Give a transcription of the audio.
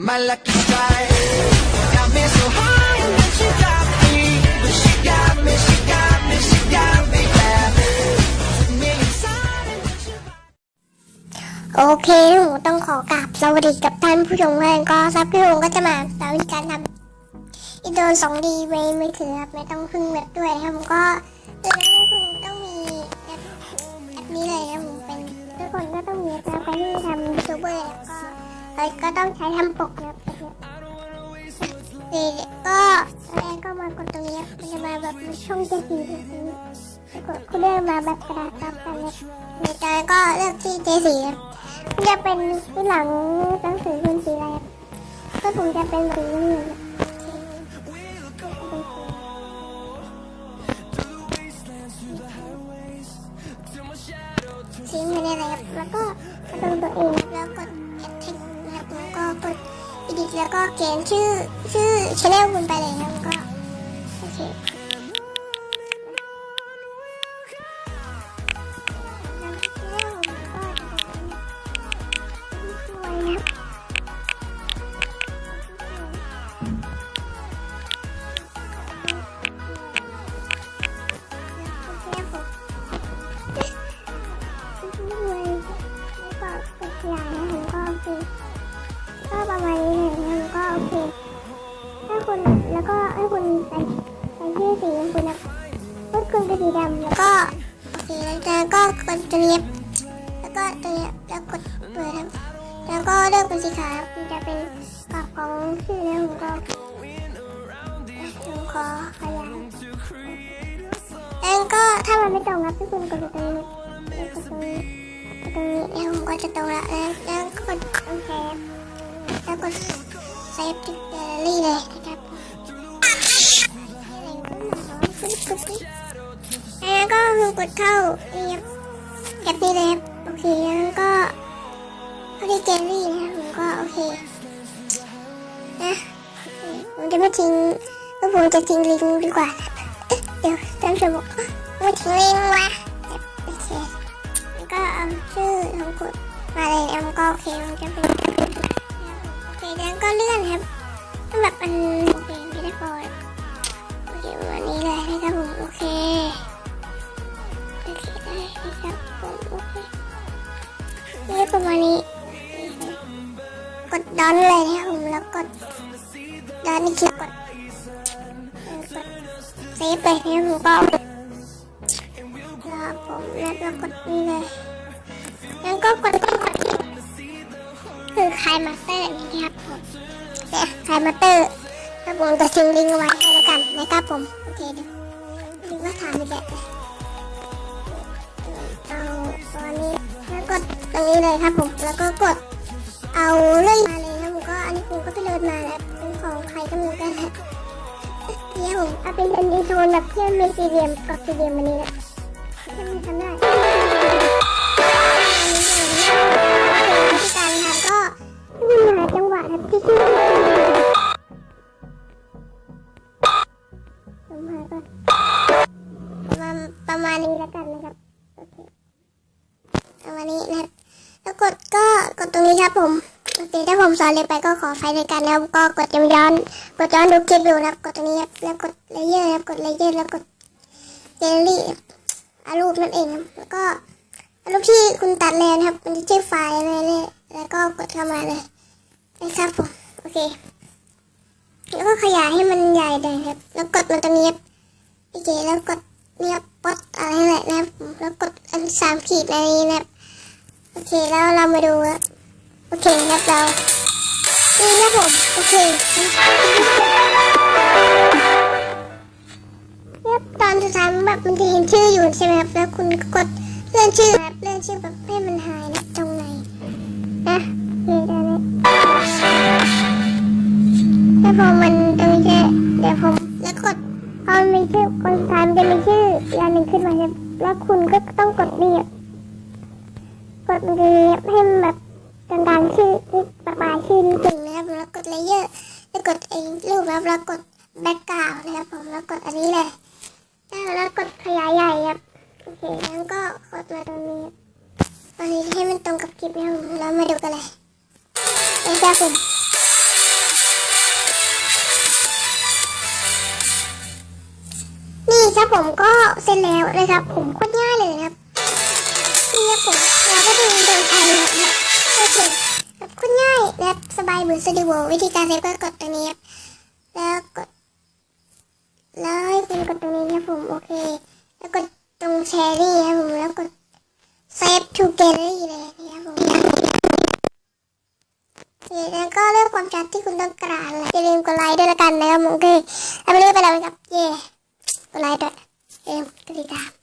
My lucky strike got me so high and then she got me, but she got me, she got me, she got me bad. Me inside and then she โอเคหนูต้องขอกราบสวัสดีกับท่านผู้ชมเพื่อนก็ซับพี่หงก็จะมาสอนวิธีการทำอินโดน 2D เวมือถือครับไม่ต้องพึ่งเว็บด้วยนะครับผมก็เออไม่พึ่งต้องมีแอปแอปนี้เลยนะผมเป็นทุกคนก็ต้องมีแอปใครที่ทำยูทูบเบอร์ก็ เอ้ยก็ต้องใช้ทำปกนะครับดีก็แรกก็มากดตรงนี้มันจะมาแบบช่องเจสีแบบนี้กดคุณเลือกมาแบบกระดาษซับกันเลยในการก็เลือกที่เจสีครับมันจะเป็นที่หลังหนังสือเป็นสีอะไรครับก็คงจะเป็นสีเหลืองทิ้งไปได้เลยครับแล้วก็กระตรงตัวเองแล้วกด แล้วก็เขียนชื่อชื่อชแนลคุณไปเลยแล้วก็ ดำแล้วก็โอเคแล้วจากก็กดตัวนี้แล้วก็ตัวนี้แล้วกดเปิดครับแล้วก็เลือกเป็นสีขาวมันจะเป็นกรอบของชื่อแล้วผมก็ผมขอขยายแล้วก็ถ้ามันไม่ตรงครับที่คุณกดตรงนี้แล้วกดตรงนี้ตรงนี้แล้วผมก็จะตรงละแล้วแล้วก็กดโอเคแล้วกดเซฟที่แกลเลอรี่เลย ก็คือกดเข้านี่ครับแอปนี้เลยครับโอเคแล้วก็โอเคเกมรี่นะครับผมก็โอเคนะผมจะไม่ทิ้งก็ผมจะทิ้งลิงดีกว่าเดี๋ยวท่านจะบอกไม่ทิ้งลิงวะโอเคแล้วก็เอาชื่อของกดมาเลยแล้วก็โอเคมันจะเป็นโอเคแล้วก็เลื่อนครับแบบมันโอเค กดดอนเลยนะครับผมแล้วกดดอนนี่คือกดเออกดเซฟเลยนะครับผมก็แล้วผมแล้วก็กดนี่เลยแล้วก็กดกดกดที่คือคลายมาสเตอร์นี่ครับผมเนี่ยคลายมาสเตอร์แล้วผมจะทิ้งลิงก์เอาไว้ให้แล้วกันนะครับผมโอเคเดี๋ยวดูว่าถามอีกแล้วเอาตัวนี้แล้วกดตรงนี้เลยครับผมแล้วก็กด เดี๋ยวผมเอาเป็นเป็นอีโทนแบบที่มันเป็นสี่เดียมกับสี่เดียมอันนี้แหละที่มันทำได้วิธีการทำก็คุณหาจังหวะครับที่ชื่อผมหาก็ประมาณประมาณนี้แล้วกันนะครับโอเคประมาณนี้นะครับแล้วกดก็กดตรงนี้ครับผม โอเคถ้าผมสอนเร็วไปก็ขอไฟในการนะครับก็กดย้อนกดย้อนดูคลิปดูนะกดตรงนี้แล้วกดเลเยอร์ครับกดเลเยอร์แล้วกดเจลลี่อารูปนั่นเองแล้วก็รูปที่คุณตัดแล้วนะครับ มันจะชื่อไฟล์อะไรเลยแล้วก็กดเข้ามาเลยนะครับผมโอเค แล้วก็ขยายให้มันใหญ่เลยครับ แล้วกดมาตรงนี้ครับโอเคแล้วกดเนี่ยป๊อตอะไรแหละนะครับแล้วกดอันสามขีดในนี้นะครับโอเคแล้วเรามาดูครับ โอเคเนี่ยตอนสุดท้ายแบบมันจะเห็นชื่ออยู่ใช่ไหมครับแล้วคุณกดเลื่อนชื่อครับเลื่อนชื่อแบบให้มันหายนะตรงไหนนะเดี๋ยวได้แล้วพอมันตรงนี้เดี๋ยวผมแล้วกดพอมันมีชื่อคนสุดท้ายมันจะมีชื่ออีกอันหนึ่งขึ้นมาครับแล้วคุณก็ต้องกดนี่กดมือให้มันแบบ ดังๆชื่อประบาณชื่อจริงนะครับแล้วกดเลเยอร์แล้วกดเองรูปแล้วแล้วกดแบ็กกราวนะครับผมแล้วกดอันนี้เลยแล้วกดขยายใหญ่ครับโอเคแล้วก็กดมาตรงนี้ตอนนี้ให้มันตรงกับคลิปนะครับแล้วมาดูกันเลยเอ็นเจ้าคุณนี่ครับผมก็เสร็จแล้วเลยครับ ผมโคตรง่ายเลยครับนี่ครับผมเราก็ดูโดนใคร ครับสบายเหมือนสตูดิโอวิธีการเซฟก็กดตรงนี้ครับแล้วกดแล้วให้คุณกดตรงนี้นะครับผมโอเค แล้วกดตรงแชร์รี่ครับผมแล้วกดเซฟทูแกลลี่เลยนะครับผมแล้วก็เลือกความชัดที่คุณต้องการเลยอย่าลืมกดไลค์ด้วยละกันนะครับผมโอเคแล้วไปเรื่อยไปแล้วครับเย่กดไลค์ด้วยเอ็มกดติดตาม